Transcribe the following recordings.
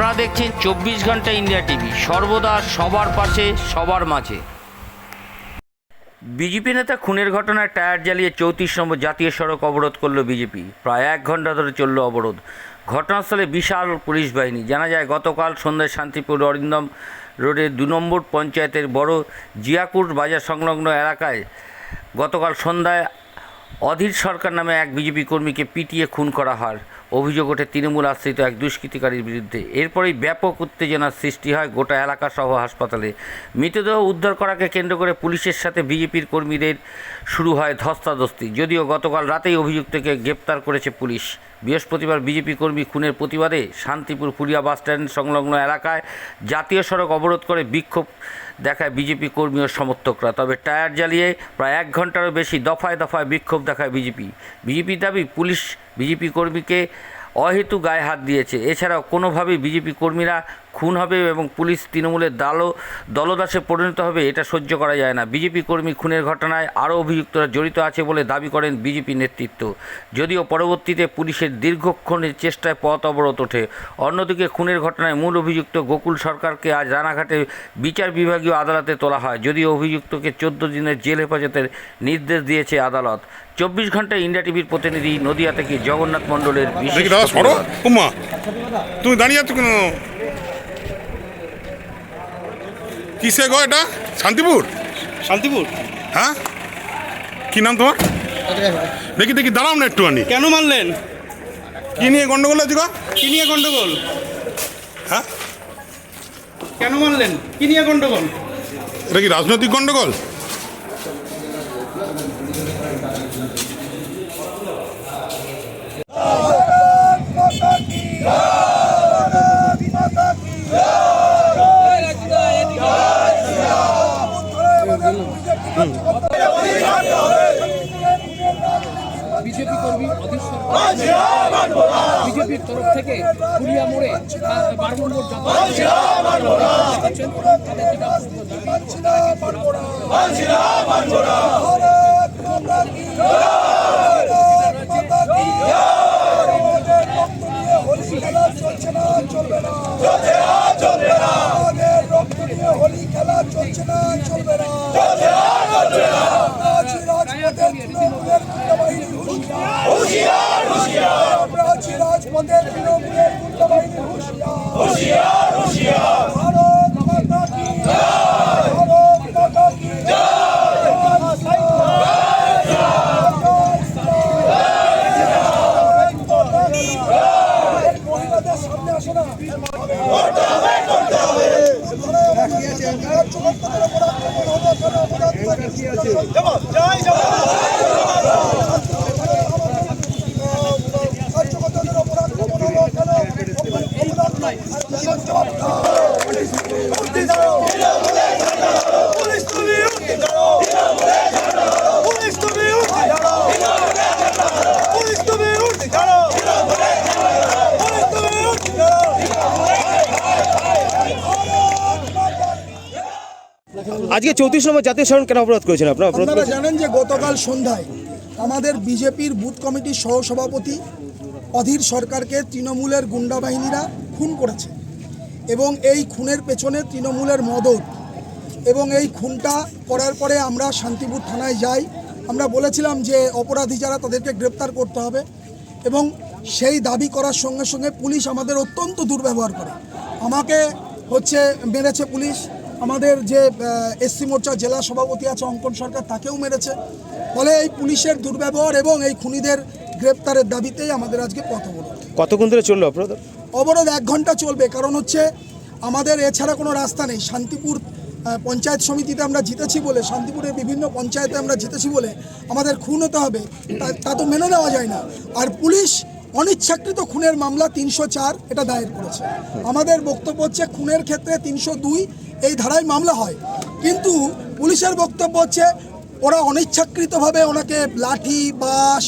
আপনারা দেখছেন চব্বিশ ঘণ্টা ইন্ডিয়া টিভি। সর্বদা সবার পাশে, সবার মাঝে। বিজেপি নেতা খুনের ঘটনায় টায়ার জ্বালিয়ে চৌত্রিশ নম্বর জাতীয় সড়ক অবরোধ করল বিজেপি। প্রায় এক ঘণ্টা ধরে চলল অবরোধ। ঘটনাস্থলে বিশাল পুলিশ বাহিনী। জানা যায়, গতকাল সন্ধ্যায় শান্তিপুর অরিন্দম রোডের দু নম্বর পঞ্চায়েতের বড় জিয়াকুর বাজার সংলগ্ন এলাকায় গতকাল সন্ধ্যায় অধীর সরকার নামে এক বিজেপি কর্মীকে পিটিয়ে খুন করা হয়। অভিযোগ ওঠে, তৃণমূল আশ্রিত এক দুষ্কৃতিকারীর বিরুদ্ধে। এরপরেই ব্যাপক উত্তেজনার সৃষ্টি হয় গোটা এলাকা সহ হাসপাতালে। মৃতদেহ উদ্ধার করাকে কেন্দ্র করে পুলিশের সাথে বিজেপির কর্মীদের শুরু হয় ধস্তাধস্তি। যদিও গতকাল রাতেই অভিযুক্তকে গ্রেপ্তার করেছে পুলিশ। বৃহস্পতিবার বিজেপি কর্মী খুনের প্রতিবাদে শান্তিপুর ফুলিয়া বাসস্ট্যান্ড সংলগ্ন এলাকায় জাতীয় সড়ক অবরোধ করে বিক্ষোভ দেখায় বিজেপি কর্মী ও সমর্থকরা। তবে টায়ার জ্বালিয়ে প্রায় এক ঘন্টারও বেশি দফায় দফায় বিক্ষোভ দেখায় বিজেপি। বিজেপি দাবি, পুলিশ বিজেপি কর্মীকে অহেতু গায়ে হাত দিয়েছে। এছাড়াও কোনোভাবেই বিজেপি কর্মীরা খুন হবে এবং পুলিশ তৃণমূলের দালো দলদাসে পরিণত হবে এটা সহ্য করা যায় না। বিজেপি কর্মী খুনের ঘটনায় আরও অভিযুক্তরা জড়িত আছে বলে দাবি করেন বিজেপি নেতৃত্ব। যদিও পরবর্তীতে পুলিশের দীর্ঘক্ষণের চেষ্টায় পথ অবরোধ ওঠে। অন্যদিকে খুনের ঘটনায় মূল অভিযুক্ত গোকুল সরকারকে আজ রানাঘাটে বিচার বিভাগীয় আদালতে তোলা হয়। যদিও অভিযুক্তকে চোদ্দ দিনের জেল হেফাজতের নির্দেশ দিয়েছে আদালত। চব্বিশ ঘন্টায় ইন্ডিয়া টিভির প্রতিনিধি নদিয়া থেকে জগন্নাথ মণ্ডলের বিশেষ তুমি দাঁড়িয়ে আছো কেন কিসে গো এটা? শান্তিপুর? শান্তিপুর। হ্যাঁ? কি নাম তোমার? দেখি দেখি দাঁড়াও না একটু আনি কেন মানলেন কি নিয়ে গন্ডগোল আছে গো? কি নিয়ে গন্ডগোল? হ্যাঁ? কেন মানলেন কি নিয়ে গন্ডগোল? এটা কি রাজনৈতিক গন্ডগোল? বিজেপি কর্মী অধীর বিজেপির তরফ থেকে পুরিয়া মোড়ে বারো নম্বর দেখাচ্ছেন কার্যকর্তাদের ওপর আক্রমণ হলো কেন প্রতিবাদ নয় জবাব দাও উঠে দাও পুলিশ তুমি উঠে দাও পুলিশ তুমি উঠে দাও পুলিশ তুমি উঠে দাও পুলিশ তুমি উঠে দাও আজকে চৌত্রিশ নম্বর জাতীয় স্মরণ কেন অবরোধ করেছেন আপনারা? আপনারা জানেন যে গতকাল সন্ধ্যায় আমাদের বিজেপির বুথ কমিটির সহসভাপতি অধীর সরকারকে তৃণমূলের গুন্ডা বাহিনীরা খুন করেছে এবং এই খুনের পেছনে তৃণমূলের মদত এবং এই খুনটা করার পরে আমরা শান্তিপুর থানায় যাই। আমরা বলেছিলাম যে অপরাধী যারা তাদেরকে গ্রেপ্তার করতে হবে এবং সেই দাবি করার সঙ্গে সঙ্গে পুলিশ আমাদের অত্যন্ত দুর্ব্যবহার করে। আমাকে হচ্ছে মেরেছে পুলিশ আমাদের যে এসসি মোর্চা জেলা সভাপতি আছে অঙ্কন সরকার তাকেও মেরেছে। ফলে এই পুলিশের দুর্ব্যবহার এবং এই খুনিদের গ্রেপ্তারের দাবিতেই আমাদের আজকে পথ অবরোধ। কতক্ষণ ধরে চলল অবরোধ? অবরোধ এক ঘণ্টা চলবে কারণ হচ্ছে আমাদের এছাড়া কোনো রাস্তা নেই। শান্তিপুর পঞ্চায়েত সমিতিতে আমরা জিতেছি বলে শান্তিপুরের বিভিন্ন পঞ্চায়েতে আমরা জিতেছি বলে আমাদের খুন হতে হবে। তা- তা তো মেনে নেওয়া যায় না। আর পুলিশ অনিচ্ছাকৃত খুনের মামলা তিনশো চার, এটা দায়ের করেছে। আমাদের বক্তব্য হচ্ছে খুনের ক্ষেত্রে তিনশো দুই, এই ধারায় মামলা হয়। কিন্তু পুলিশের বক্তব্য হচ্ছে ওরা অনিচ্ছাকৃতভাবে ওনাকে লাঠি, বাঁশ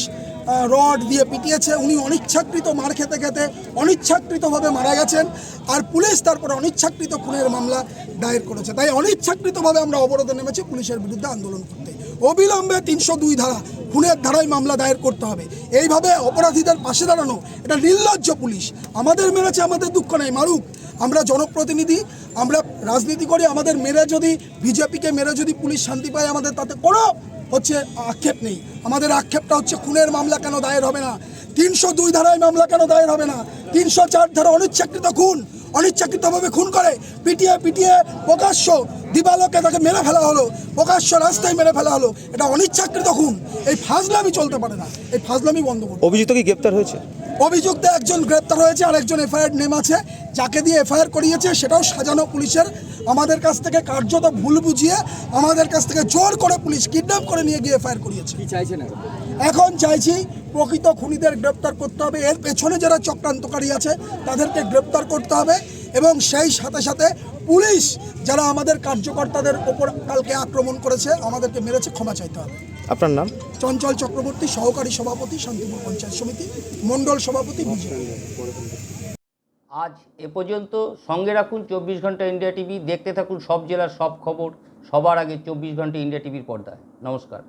রড দিয়ে পিটিয়েছে। উনি অনিচ্ছাকৃত মার খেতে খেতে অনিচ্ছাকৃতভাবে মারা গেছেন। আর পুলিশ তারপর অনিচ্ছাকৃত খুনের মামলা দায়ের করেছে। তাই অনিচ্ছাকৃতভাবে আমরা অবরোধে নেমেছি পুলিশের বিরুদ্ধে আন্দোলন করতে। অবিলম্বে তিনশো দুই ধারা খুনের ধারায় মামলা দায়ের করতে হবে। এইভাবে অপরাধীদের পাশে দাঁড়ানো, এটা নির্লজ্জ পুলিশ। আমাদের মেরেছে, আমাদের দুঃখ নেই, মারুক। আমরা জনপ্রতিনিধি, আমরা রাজনীতি করি, আমাদের মেরে যদি, বিজেপিকে মেরে যদি পুলিশ শান্তি পায় আমাদের, তাতে কোনো হচ্ছে আক্ষেপ নেই। আমাদের আক্ষেপটা হচ্ছে খুনের মামলা কেন দায়ের হবে না? তিনশো দুই ধারায় মামলা কেন দায়ের হবে না? তিনশো চার ধারা অনিচ্ছাকৃত খুন। অনিচ্ছাকৃতভাবে খুন করে। পিটিয়ে পিটিয়ে প্রকাশ্য দিবালোকে তাকে মেরে ফেলা হলো। প্রকাশ্য রাস্তায় মেরে ফেলা হলো। এটা অনিচ্ছাকৃত খুন। এই ফাজলামি চলতে পারে না। এই ফাজলামি বন্ধ করুন। অভিযুক্ত কি গ্রেপ্তার হয়েছে? অভিযুক্ত একজন গ্রেপ্তার হয়েছে আর একজন এফআইআর নেম আছে। যাকে দিয়ে এফআইআর করিয়েছে সেটাও সাজানো পুলিশের। আমাদের কাছ থেকে কার্যত ভুল বুঝিয়ে আমাদের কাছ থেকে জোর করে পুলিশ কিডন্যাপ করে নিয়ে গিয়ে এফআইআর করিয়েছে। এখন চাইছি প্রকৃত খুনিদের গ্রেপ্তার করতে হবে। এর পেছনে যারা চক্রান্তকারী আছে তাদেরকে গ্রেপ্তার করতে হবে এবং সেই সাথে সাথে পুলিশ যারা আমাদের কার্যকর্তাদের ওপর কালকে আক্রমণ করেছে আমাদেরকে মেরেছে ক্ষমা চাইতে হবে। আপনার নাম? চঞ্চল চক্রবর্তী সহকারী সভাপতি শান্তিপুর পঞ্চায়েত সমিতি মণ্ডল সভাপতি আজ এ পর্যন্ত সঙ্গে রাখুন চব্বিশ ঘণ্টা ইন্ডিয়া টিভি দেখতে থাকুন সব জেলার সব খবর সবার আগে চব্বিশ ঘণ্টা ইন্ডিয়া টিভির পর্দায়। নমস্কার।